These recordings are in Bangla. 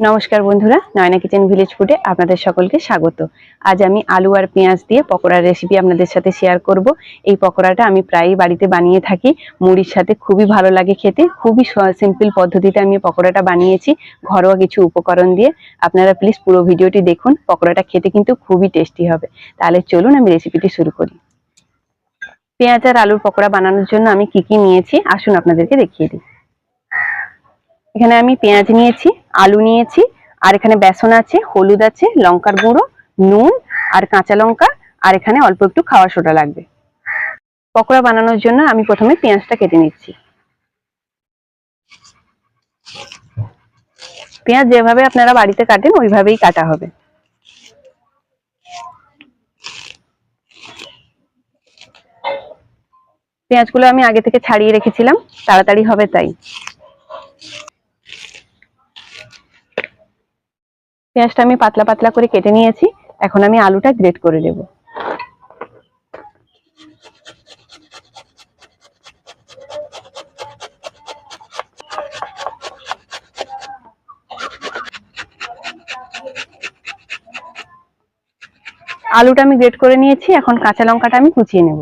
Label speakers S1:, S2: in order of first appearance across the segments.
S1: নমস্কার বন্ধুরা, নয়না কিচেন ভিলেজ ফুডে আপনাদের সকলকে স্বাগত। আজ আমি আলু আর পেঁয়াজ দিয়ে পকোড়ার রেসিপি আপনাদের সাথে শেয়ার করব। এই পকোড়াটা আমি প্রায়ই বাড়িতে বানিয়ে থাকি। মুড়ির সাথে খুবই ভালো লাগে খেতে। খুবই সিম্পল পদ্ধতিতে আমি পকোড়াটা বানিয়েছি। ঘরোয়া কিছু উপকরণ দিয়ে। আপনারা প্লিজ পুরো ভিডিওটি দেখুন। পকোড়াটা খেতে কিন্তু খুবই টেস্টি হবে। তাহলে চলুন আমি রেসিপিটি শুরু করি। পেঁয়াজ আর আলুর পকোড়া বানানোর জন্য আমি কি কি নিয়েছি? আসুন আপনাদেরকে দেখিয়ে দিই। এখানে আমি পেঁয়াজ নিয়েছি, আলু নিয়েছি, আর এখানে বেসন আছে, হলুদ আছে, লঙ্কার গুঁড়ো, নুন আর কাঁচা লঙ্কা, আর এখানে অল্প একটু খাওয়া সোডা লাগবে। পকোড়া বানানোর জন্য আমি প্রথমে পেঁয়াজটা কেটে নিচ্ছি। পেঁয়াজ যেভাবে আপনারা বাড়িতে কাটেন, ওইভাবেই কাটা হবে। পেঁয়াজগুলো আমি আগে থেকে ছাড়িয়ে রেখেছিলাম, তাড়াতাড়ি হবে তাই। পেঁয়াজটা আমি পাতলা পাতলা করে কেটে নিয়েছি। এখন আমি আলুটা গ্রেট করে দেব আলুটা আমি গ্রেট করে নিয়েছি। এখন কাঁচা লঙ্কাটা আমি কুচিয়ে নেব।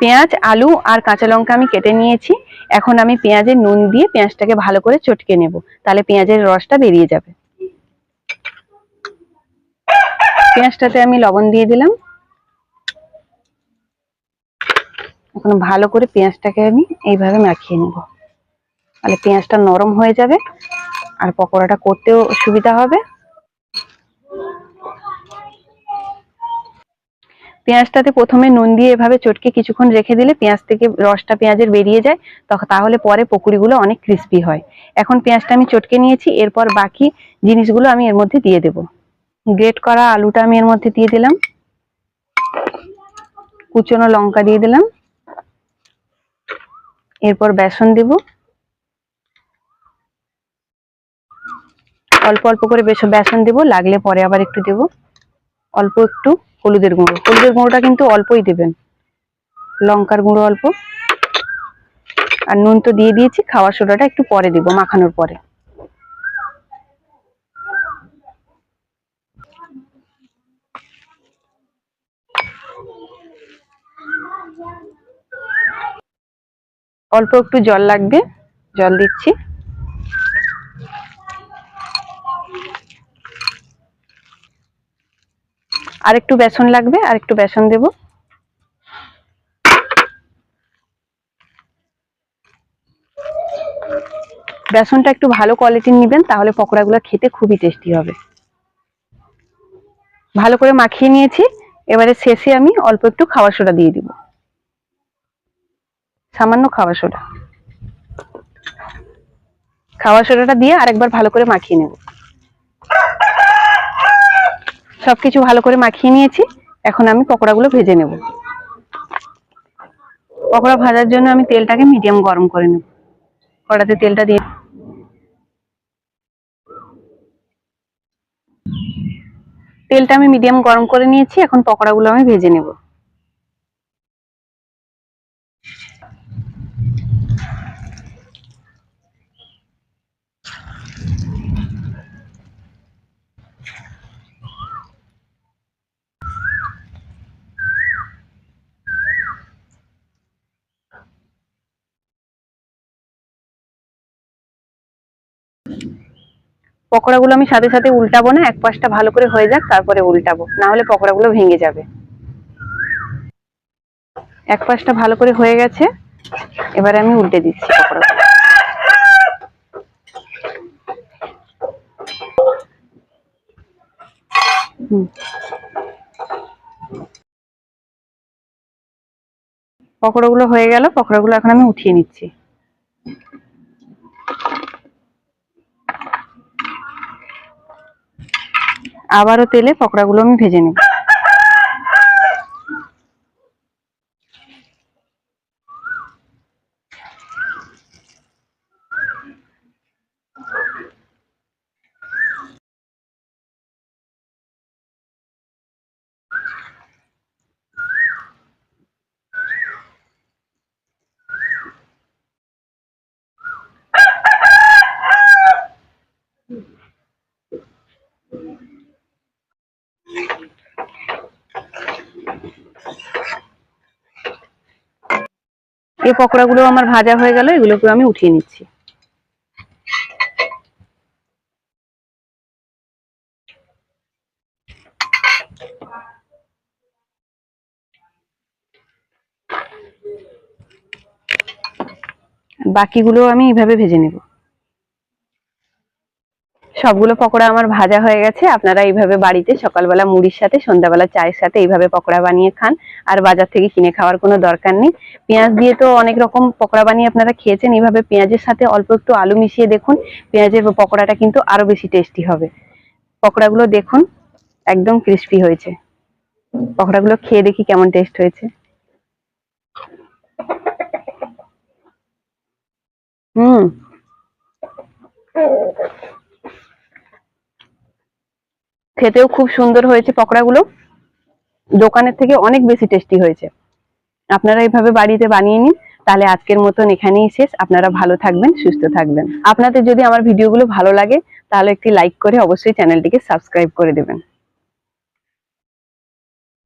S1: পেঁয়াজ, আলু আর কাঁচা লঙ্কা আমি কেটে নিয়েছি। এখন আমি পেঁয়াজের নুন দিয়ে পেঁয়াজটাকে ভালো করে চটকে নেব। তাহলে পেঁয়াজের রসটা বেরিয়ে যাবে। পেঁয়াজটাতে আমি লবণ দিয়ে দিলাম। এখন ভালো করে পেঁয়াজটাকে আমি এইভাবে মাখিয়ে নেব। তাহলে পেঁয়াজটা নরম হয়ে যাবে। আর পকোড়াটা করতেও সুবিধা হবে। পেঁয়াজটাতে প্রথমে নুন দিয়ে এভাবে চটকে কিছুক্ষণ রেখে দিলে পেঁয়াজ থেকে রসটা পেঁয়াজের বেরিয়ে যায় তখন তাহলে পরে পকুড়িগুলো অনেক ক্রিস্পি হয়। এখন পেঁয়াজটা আমি চটকে নিয়েছি, এরপর বাকি জিনিসগুলো আমি এর মধ্যে দিয়ে দেব। গ্রেট করা আলুটা আমি এর মধ্যে দিয়ে দিলাম। কুচনো লঙ্কা দিয়ে দিলাম। এরপর বেসন দেব। অল্প অল্প করে বেসন দেব, লাগলে পরে আবার একটু দেব। অল্প একটু হলুদের গুঁড়ো। হলুদের গুঁড়োটা কিন্তু অল্পই দেবেন। লঙ্কার গুঁড়ো অল্প। আর নুন তো দিয়ে দিয়েছি খাওয়ার সোডাটা একটু পরে দিব, মাখানোর পরে। অল্প একটু জল লাগবে, জল দিচ্ছি। আর একটু বেসন লাগবে আর একটু বেসন দেব। বেসনটা একটু ভালো কোয়ালিটির নেবেন, তাহলে পকোড়াগুলো খেতে খুবই টেস্টি হবে। ভালো করে মাখিয়ে নিয়েছি, এবারে শেষে আমি অল্প একটু খাওয়া সোডা দিয়ে দিব। সামান্য খাওয়া সোডা। খাওয়া সোডাটা দিয়ে আরেকবার ভালো করে মাখিয়ে নেব। সবকিছু ভালো করে মাখিয়ে নিয়েছি। এখন আমি পকোড়াগুলো ভেজে নেব। পকোড়া ভাজার জন্য আমি তেলটাকে মিডিয়াম গরম করে নেব। কড়াতে তেলটা দিয়ে তেলটা আমি মিডিয়াম গরম করে নিয়েছি। এখন পকোড়াগুলো আমি ভেজে নেব। পকোড়াগুলো আমি সাথে সাথে উল্টাবো না, এক পাশটা ভালো করে হয়ে যাক, তারপরে উল্টাবো। না হলে পকোড়াগুলো ভেঙে যাবে। এক পাশটা ভালো করে হয়ে গেছে, এবারে আমি উল্টে দিচ্ছি পকোড়াগুলো। পকোড়াগুলো হয়ে গেল, পকোড়াগুলো এখন আমি উঠিয়ে নিচ্ছি। আবারও তেলে পকোড়াগুলো আমি ভেজে নেব। এই পকোড়াগুলো আমার ভাজা হয়ে গেল এগুলোকে আমি উঠিয়ে নিচ্ছি। বাকিগুলো আমি এইভাবে ভেজে নেব। সবগুলো পকোড়া আমার ভাজা হয়ে গেছে। আপনারা এইভাবে বাড়িতে সকালবেলা মুড়ির সাথে, সন্ধ্যাবেলা চায়ের সাথে এইভাবে পকোড়া বানিয়ে খান। আর বাজার থেকে কিনে খাওয়ার কোনো দরকার নেই। পেঁয়াজ দিয়ে তো অনেক রকম পকোড়া বানিয়ে আপনারা খেয়েছেন। এইভাবে পেঁয়াজের সাথে অল্প একটু আলু মিশিয়ে দেখুন। পেঁয়াজের পকোড়াটা কিন্তু আরও বেশি টেস্টি হবে। পকোড়াগুলো দেখুন, একদম ক্রিস্পি হয়েছে। পকোড়াগুলো খেয়ে দেখি কেমন টেস্ট হয়েছে। হুম। খেতেও খুব সুন্দর হয়েছে পকোড়াগুলো। দোকানের থেকে অনেক বেশি টেস্টি হয়েছে। আপনারা এইভাবে বাড়িতে বানিয়ে নিন, তাহলে আজকের মতন এখানেই শেষ। আপনারা ভালো থাকবেন, সুস্থ থাকবেন। আপনাদের যদি আমার ভিডিওগুলো ভালো লাগে, তাহলে একটি লাইক করে অবশ্যই চ্যানেলটিকে সাবস্ক্রাইব করে দেবেন।